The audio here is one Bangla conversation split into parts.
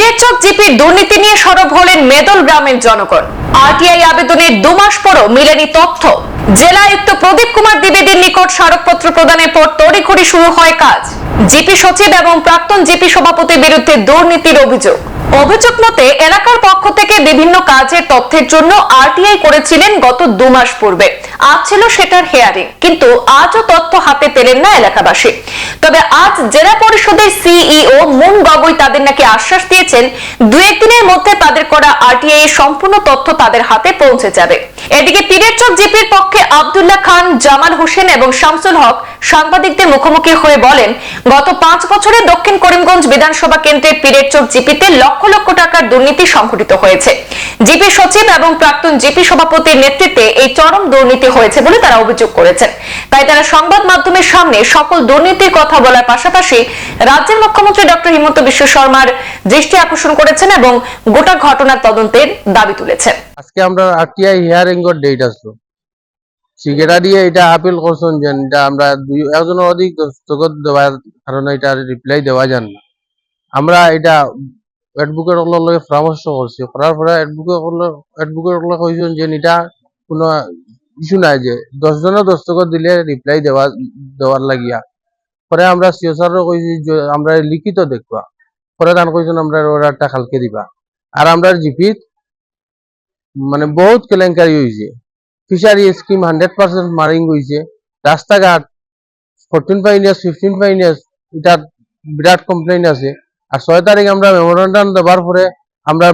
পীরের চক জিপির দুর্নীতি নিয়ে সরব হলেন মেদল গ্রামের জনগণ। আরটিআই আবেদনের দু মাস পরও মিলেনি তথ্য। জেলা আয়ুক্ত প্রদীপ কুমার দ্বিবেদীর নিকট স্মারকপত্র প্রদানের পর তড়িঘড়ি শুরু হয় কাজ। জিপি সচিব এবং প্রাক্তন জিপি সভাপতির বিরুদ্ধে দুর্নীতির অভিযোগ। অভিযোগ মতে, এলাকার পক্ষ থেকে বিভিন্ন কাজের তথ্যের জন্য আরটিআই করেছিলেন গত দু মাস পূর্বে। আজ ছিল সেটার হেয়ারিং কিন্তু আজও তথ্য হাতে পেলেন না এলাকাবাসী। তবে আজ জেলা পরিষদের সিইও মুন গগৈ তাদের নাকি আশ্বাস দিয়েছেন দু একদিনের মধ্যে তাদের করা আরটিআই সম্পূর্ণ তথ্য তাদের হাতে পৌঁছে যাবে। এদিকে পীরেরচক জিপির পক্ষে আব্দুল্লাহ খান, জামাল হোসেন এবং শামসুল হক সাংবাদিকদের মুখোমুখি হয়ে বলেন, গত পাঁচ বছরে দক্ষিণ করিমগঞ্জ বিধানসভা কেন্দ্রের পীরেরচক জিপিতে লক্ষ লক্ষ টাকার দুর্নীতি সংঘটিত হয়েছে। জিপি সচিব এবং প্রাক্তন জিপি সভাপতির নেতৃত্বে এই চরম দুর্নীতি হয়েছে বলে তারা অভিযোগ করেছেন। তাই তারা সংবাদ মাধ্যমের সামনে সকল দুর্নীতির কথা বলার পাশাপাশি রাজ্যের মুখ্যমন্ত্রী ডক্টর হিমন্ত বিশ্ব শর্মার দৃষ্টি আকর্ষণ করেছেন এবং গোটা ঘটনার তদন্তের দাবি তুলেছেন। আজকে আমরা আরটিআই হিয়ারিং এর ডেট আসলো। সেক্রেটারি এটা আপিল করছেন যে এটা আমরা দুই একজনের অধিক দস্তখত দেওয়ার কারণে এটা রিপ্লাই দেওয়া যান না। আমরা এটা অ্যাডভোকেট লগে পরামর্শ করছি করার পরে অ্যাডভোকেট অ্যাডভোকেট কইছেন যে এটা কোনো ইস্যু নাই যে দশ জনের দস্তখত দিলে রিপ্লাই দেওয়া দেওয়ার লাগিয়া। পরে আমরা সিও স্যারও কইছি যে আমরা লিখিত দেখবা পরে তান কইছেন আমরা অর্ডারটা কালকে দিবা। আর আমরা জিপিত মানে বহুত কেলেঙ্কারি হয়েছে ফিশারি স্কিম হান্ড্রেড পার্সেন্ট মারিং হয়েছে রাস্তাঘাট ফোরটিন ফাইনার্স ফিফটিন ফাইনার্স এটা বিরাট কমপ্লেইন আছে। আর ছয় তারিখ আমরা মেমোরেন্ডাম দেওয়ার পরে আমরা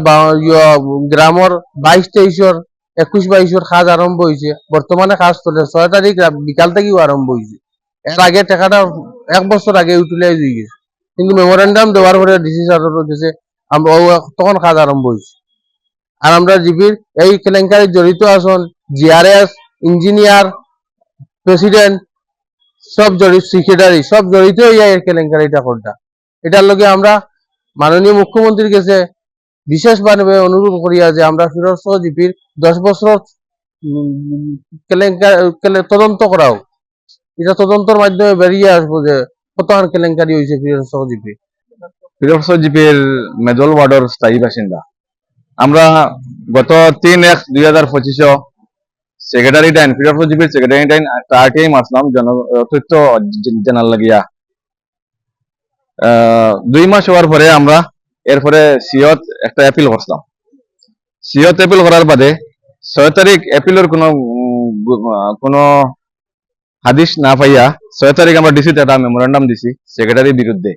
গ্রামর বাইশ তেইশর একুশ বাইশর কাজ আরম্ভ হয়েছে বর্তমানে কাজ চলে, ছয় তারিখ বিকাল থেকেও আরম্ভ হয়েছে এর আগে টাকাটা এক বছর আগে ইউটিলাইজ হয়ে গেছে। কিন্তু মেমোরেন্ডাম দেওয়ার পরে ডিসি আমরা ও- তখন কাজ আরম্ভ হয়েছে আর আমরা জিপির এই কেলেঙ্কারি জড়িত আছেন জিআরএস, ইঞ্জিনিয়ার, প্রেসিডেন্ট, সব জড়িত সেক্রেটারি সব জড়িত এই কেলেঙ্কারিটা কোনটা এটার লগে আমরা মাননীয় মুখ্যমন্ত্রীর কাছে বিশেষভাবে অনুরোধ করিয়া যে আমরা ফিরোজ জিপির দশ বছর কেলেঙ্কারি তদন্ত করাও। এটা তদন্তর মাধ্যমে বেরিয়ে আসব যে কতখান কেলেঙ্কারি হয়েছে ফিরোজ জিপি। ফিরোজ জিপির মেদল ওয়ার্ডের স্থায়ী বাসিন্দা। আমরা গত তিন এক দুই হাজার পঁচিশ সেক্রেটারি টাইম ফিরোজ জিপির সেক্রেটারি একটা আরটিআই মাসলাম জন তথ্য জানার লাগিয়া। দুই মাস হওয়ার পরে আমরা এরপরে সিয়ত একটা অ্যাপিল করছিলাম। সিয়ত অ্যাপিল করার বাদে ছয় তারিখ অ্যাপিলের কোনো কোনো হাদিস না পাইয়া ছয় তারিখ আমরা ডিসিতে একটা মেমোরেন্ডাম দিছি সেক্রেটারির বিরুদ্ধে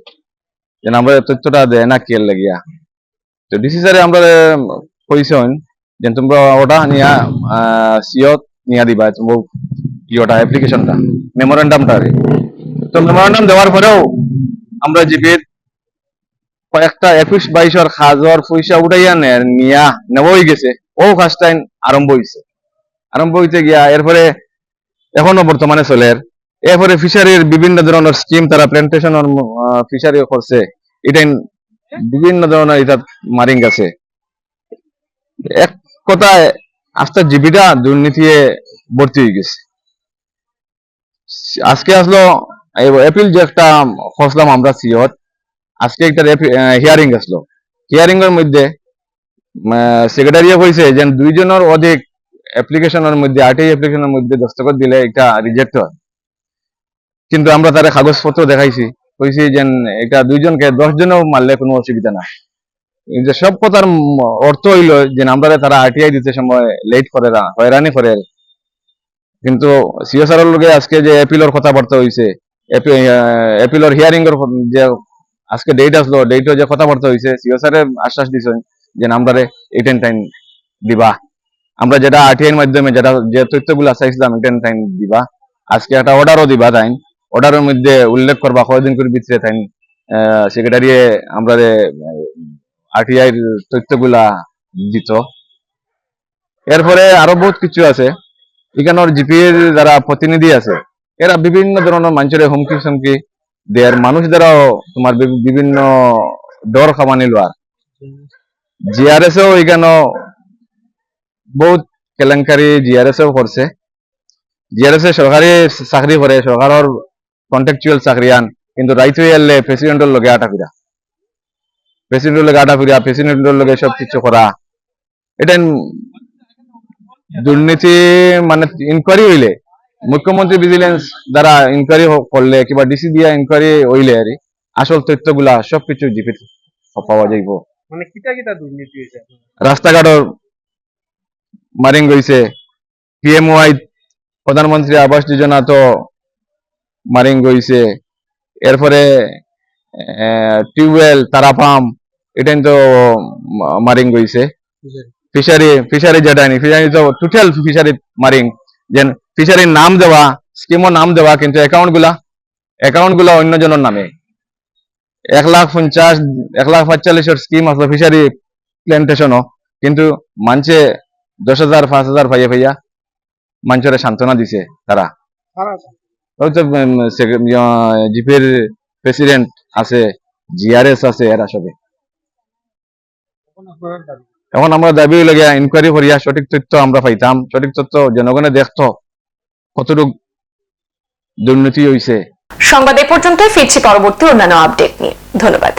যে আমরা তথ্যটা দেয় না কে লাগিয়া। তো ডিসি স্যারে আমরা কইছেন যে তোমরা ওটা নিয়া সিওত নিয়া দিবা অ্যাপ্লিকেশনটা মেমোরেন্ডামটা তো মেমোরেন্ডাম দেওয়ার পরেও আমরা জিপির কয়েকটা একুশ বাইশের খাজর পয়সা উঠাইয়া নিয়া নেবই গেছে। ও ফার্স্ট টাইম আরম্ভ হইছে। আরম্ভ হইতে গিয়া এরপরে এখনও বর্তমানে চলে এরপরে ফিশারির বিভিন্ন ধরনের স্কিম তারা প্ল্যান্টেশনের ফিশারি করছে। এটা বিভিন্ন ধরনের এটা মারিং আছে। এক কথায় আস্তে জীবিকা দুর্নীতি ভর্তি হয়ে গেছে। আজকে আসলো এপ্রিল যে একটা খসলাম আমরা সিওত আজকে একটা হিয়ারিং আসলো। হিয়ারিং এর মধ্যে সেক্রেটারিও কইছে যে দুইজনের অধিক অ্যাপ্লিকেশনের মধ্যে আরটিআই অ্যাপ্লিকেশনের মধ্যে দস্তখত দিলে এটা রিজেক্ট হয়। কিন্তু আমরা তারা কাগজপত্র দেখাইছি। কইছি যে, এটা দুইজনকে দশ জনও মারলে কোনো অসুবিধা নাই। যে সব কথার অর্থ হইল যে আমরা তারা আরটিআই দিতে সময় লেট করে না হয়রানি করে। কিন্তু সিএসআর লগে আজকে যে এপিলর কথাবার্তা হইছে এপিলর হিয়ারিং এর যে আজকে ডেট আসলো ডেটও যে কথাবার্তা হইছে সিএসআর আশ্বাস দিছেন যে আমরা এইটেন টাইম দিবা। আমরা যেটা আরটিআই এর মাধ্যমে, যেটা যে তথ্যগুলো চাইছিলাম এইটেন টাইম দিবা। আজকে একটা অর্ডারও দিবা, তাই অর্ডারের মধ্যে উল্লেখ করবা, কয়দিন করে ভিতরে তাই সেক্রেটারি আমরা আরটিআই তথ্যগুলা দিত। এরপরে আরও বহুত কিছু আছে। এখানের জিপির যারা প্রতিনিধি আছে, এরা বিভিন্ন ধরনের মানুষের হুমকি সুমকি দেয়ার, মানুষ দ্বারাও তোমার বিভিন্ন ডর খামানি লোয়ার জিআরএস ও এখানে বহুত কেলেঙ্কারি জিআরএস ও করছে। জিআরএস এ সরকারি চাকরি করে, সরকারের কন্ট্রাকচুয়াল চাকরিয়ান কিন্তু রাইত এলে প্রেসিডেন্টের লগে আটা ফিরা প্রেসিডেন্টের লগে আডা ফিরিয়া প্রেসিডেন্টের লগে সব কিছু করা এটা দুর্নীতি মানে ইনকোয়ারি হইলে মুখ্যমন্ত্রী ভিজিলেন্স দ্বারা ইনকোয়ারি করলে কিংবা ডিসি দিয়া ইনকোয়ারি হইলে আর আসল তথ্যগুলা সবকিছু জিপি পাওয়া যাইব মানে কিটা কিটা দুর্নীতি হয়েছে রাস্তাঘাটর মারিং গইছে পিএমওয়াই প্রধানমন্ত্রী আবাস যোজনা তো মারিং গইছে এরপরে টিউবওয়েল তারা পাম্প এটা তো মারিং গইছে ফিশারি। ফিশারি যেটা নি ফিশারি তো টোটাল ফিশারি মারিং যেন ফিশারির নাম দেওয়া স্কিমও নাম দেওয়া কিন্তু অ্যাকাউন্টগুলা অ্যাকাউন্টগুলা অন্যজনের নামে। এক লাখ পঞ্চাশ এক লাখ পঁয়তাল্লিশের স্কিম আছে ফিশারি প্ল্যান্টেশনও কিন্তু মানছে দশ হাজার পাঁচ হাজার পাইয়া পাইয়া মানুষের সান্ত্বনা দিছে তারা। জিপের প্রেসিডেন্ট আছে, জিআরএস আছে, এরা সবে এখন আমরা দাবি লাগে ইনকোয়ারি করিয়া সঠিক তথ্য আমরা পাইতাম। সঠিক তথ্য জনগণে দেখত কতটুকু দুর্নীতি হইছে। সংবাদ এ পর্যন্ত ফিরছি পরবর্তী অন্যান্য আপডেট নিয়ে। ধন্যবাদ।